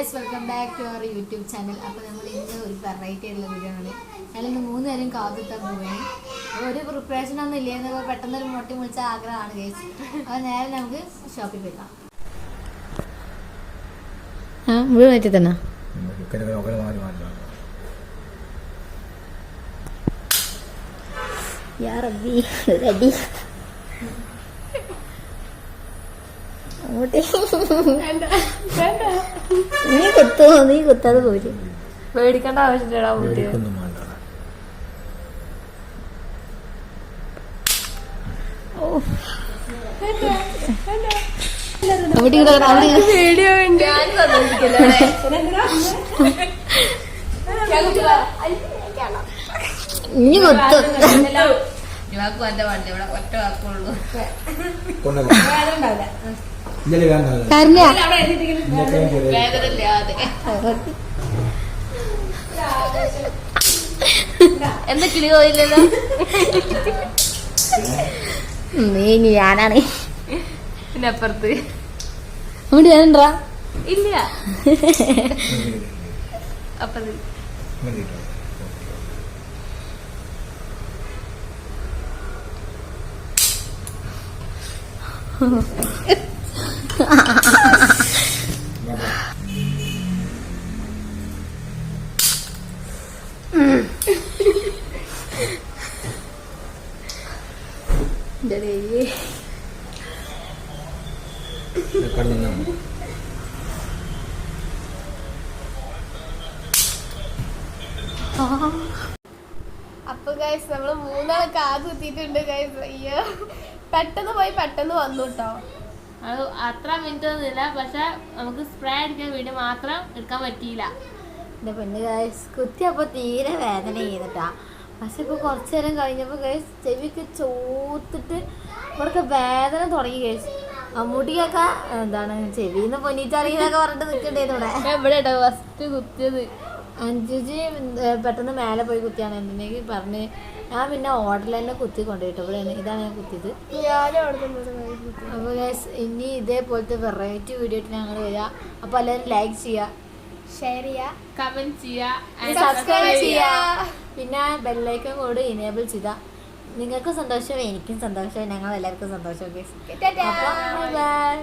Guys welcome back to our YouTube channel അപ്പോൾ നമ്മൾ ഇന്ന് ഒരു വെറൈറ്റി ആയിട്ടുള്ള വീഡിയോ ആണ്. അല്ലെങ്കിൽ മൂന്ന് നേരം കാത്തിട്ടാൻ പോവുകയാണ് അപ്പോൾ ഒരു പ്രിപ്പറേഷൻ ഒന്നും ഇല്ലെന്ന് പെട്ടെന്ന് ഒരു മുട്ടി മുളിച്ച ആഗ്രഹമാണ് ഗൈസ് അപ്പോൾ നേരെ നമുക്ക് ഷോപ്പിൽ പോയിക്കാം. ആ മുഴുവൻ മാറ്റി തന്നെ. യാ റബ്ബി റെഡി നീ കുത്തോ നീ കുത്താതെ പോരും. പേടിക്കേണ്ട ആവശ്യമില്ലടാ കുട്ടി ഇനി കുത്തും. ഇവാക്കും എന്റെ വണ്ടി ഇവിടെ ഒറ്റ വാക്കുള്ളൂ. കരഞ്ഞ എന്താ കിളി പോയില്ലല്ലോ? നീ ഇനി ഞാനാണ്. പിന്നെ അപ്പുറത്ത്. അങ്ങോട്ട് ഞാനുണ്ടാ ഇല്ല. കടന്നു അപ്പൊ ഗൈസ് നമ്മൾ മൂന്നാൾ കാത് കുത്തിയിട്ടുണ്ട് ഗൈസ് അയ്യോ. പെട്ടെന്ന് പോയി പെട്ടെന്ന് വന്നു കേട്ടോ. അത് അത്ര മിനിറ്റ് ഒന്നുമില്ല പക്ഷെ നമുക്ക് സ്പ്രേ അടിക്കാൻ വേണ്ടി മാത്രം എടുക്കാൻ പറ്റിയില്ല. എന്റെ പെണ്ണ് ഗൈസ് കുത്തിയപ്പോ തീരെ വേദന ചെയ്തിട്ടാ. പക്ഷെ ഇപ്പൊ കുറച്ചു നേരം കഴിഞ്ഞപ്പോ ഗൈസ് ചെവിക്ക് ചോത്തിട്ട് ഇവിടൊക്കെ വേദന തുടങ്ങി ഗൈസ് അമ്മൂട്ടിക്കൊക്കെ എന്താണ് ചെവിന്ന് പൊന്നിച്ചറിയെന്നൊക്കെ പറഞ്ഞിട്ട് നിൽക്കണ്ടേ ഇവിടെ ഫസ്റ്റ് കുത്തിയത്. അഞ്ചുജി പെട്ടെന്ന് മേലെ പോയി കുത്തിയാണ്. എന്തെങ്കിൽ പറഞ്ഞ് ഞാൻ പിന്നെ ഓർഡറിൽ തന്നെ കുത്തി കൊണ്ടുപോയിട്ട്. ഇവിടെയാണ്. ഇതാണ് ഞാൻ കുത്തിയത്. അപ്പോൾ ഇനി ഇതേപോലത്തെ വെറൈറ്റി വീഡിയോ ആയിട്ട് ഞങ്ങൾ വരിക അപ്പോൾ എല്ലാവരും ലൈക്ക് ചെയ്യുക ഷെയർ ചെയ്യുക കമന്റ് ചെയ്യുക സബ്സ്ക്രൈബ് ചെയ്യുക പിന്നെ ബെല്ലൈക്കൺ കൂടെ ഇനേബിൾ ചെയ്താൽ നിങ്ങൾക്കും സന്തോഷം എനിക്കും സന്തോഷം ഞങ്ങൾ എല്ലാവർക്കും സന്തോഷം ഓക്കെ. ബൈ